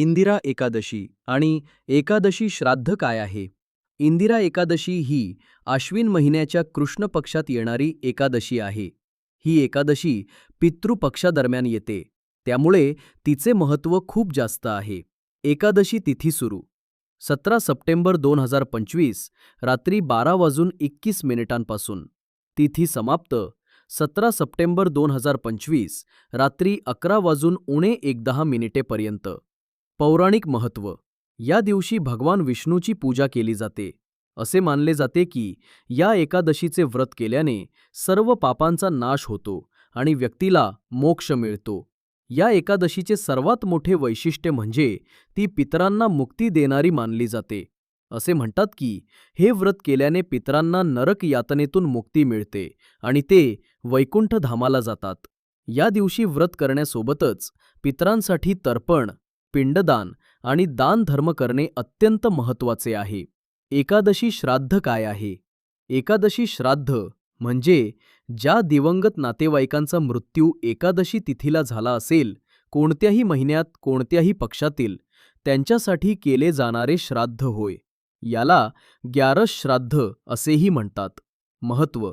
इंदिरा एकादशी आणि एकादशी श्राद्ध काय आहे? इंदिरा एकादशी ही आश्विन महिन्याच्या कृष्ण पक्षात येणारी एकादशी आहे. ही एकादशी पितृपक्षादरम्यान येते. त्यामुळे तिचे महत्त्व खूप जास्त आहे. एकादशी तिथी सुरू. सतरा सप्टेंबर दोन हजार पंचवीस रात्री बारा वाजून एकवीस मिनिटांपासून. तिथी समाप्त. सतरा सप्टेंबर दोन हजार पंचवीस रात्री अकरा वाजून उणे एक दहा मिनिटेपर्यंत. पौराणिक महत्त्व. या दिवशी भगवान विष्णूची पूजा केली जाते. असे मानले जाते की या एकादशीचे व्रत केल्याने सर्व पापांचा नाश होतो आणि व्यक्तीला मोक्ष मिळतो. या एकादशीचे सर्वात मोठे वैशिष्ट्य म्हणजे ती पितरांना मुक्ती देणारी मानली जाते. असे म्हणतात की हे व्रत केल्याने पितरांना नरक यातनेतून मुक्ती मिळते आणि ते वैकुंठ धामाला जातात. या दिवशी व्रत करण्यासोबतच पितरांसाठी तर्पण पिंडदान आणि दान धर्म करणे अत्यंत महत्त्वाचे आहे. एकादशी श्राद्ध काय आहे? एकादशी श्राद्ध म्हणजे ज्या दिवंगत नातेवाईकांचा मृत्यू एकादशी तिथीला झाला असेल कोणत्याही महिन्यात कोणत्याही पक्षातील त्यांच्यासाठी केले जाणारे श्राद्ध होय. याला ग्यारस श्राद्ध असेही म्हणतात. महत्त्व.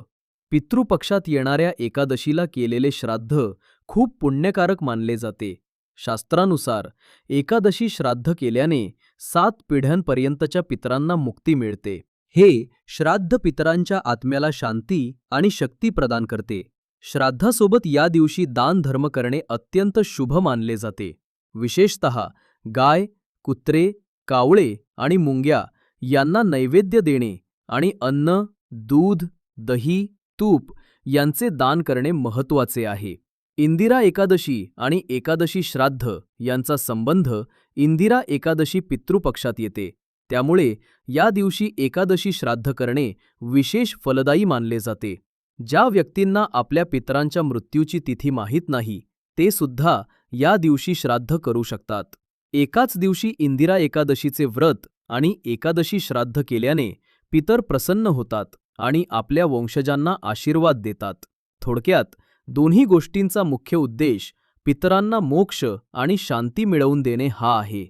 पितृपक्षात येणाऱ्या एकादशीला केलेले श्राद्ध खूप पुण्यकारक मानले जाते. शास्त्रानुसार एकादशी श्राद्ध केल्याने सात पिढ्यांपर्यंतच्या पितरांना मुक्ती मिळते. हे श्राद्ध पितरांच्या आत्म्याला शांती आणि शक्ती प्रदान करते. श्राद्धासोबत या दिवशी दान धर्म करणे अत्यंत शुभ मानले जाते. विशेषत गाय कुत्रे कावळे आणि मुंग्या यांना नैवेद्य देणे आणि अन्न दूध दही तूप यांचे दान करणे महत्त्वाचे आहे. इंदिरा एकादशी आणि एकादशी श्राद्ध यांचा संबंध इंदिरा एकादशी पितृपक्षात येते. त्यामुळे या दिवशी एकादशी श्राद्ध करणे विशेष फलदायी मानले जाते. ज्या व्यक्तींना आपल्या पितरांच्या मृत्यूची तिथी माहीत नाही ते सुद्धा या दिवशी श्राद्ध करू शकतात. एकाच दिवशी इंदिरा एकादशीचे व्रत आणि एकादशी श्राद्ध केल्याने पितर प्रसन्न होतात आणि आपल्या वंशजांना आशीर्वाद देतात. थोडक्यात दोन्ही गोष्टींचा मुख्य उद्देश पितरांना मोक्ष आणि शांती मिळवून देणे हा आहे.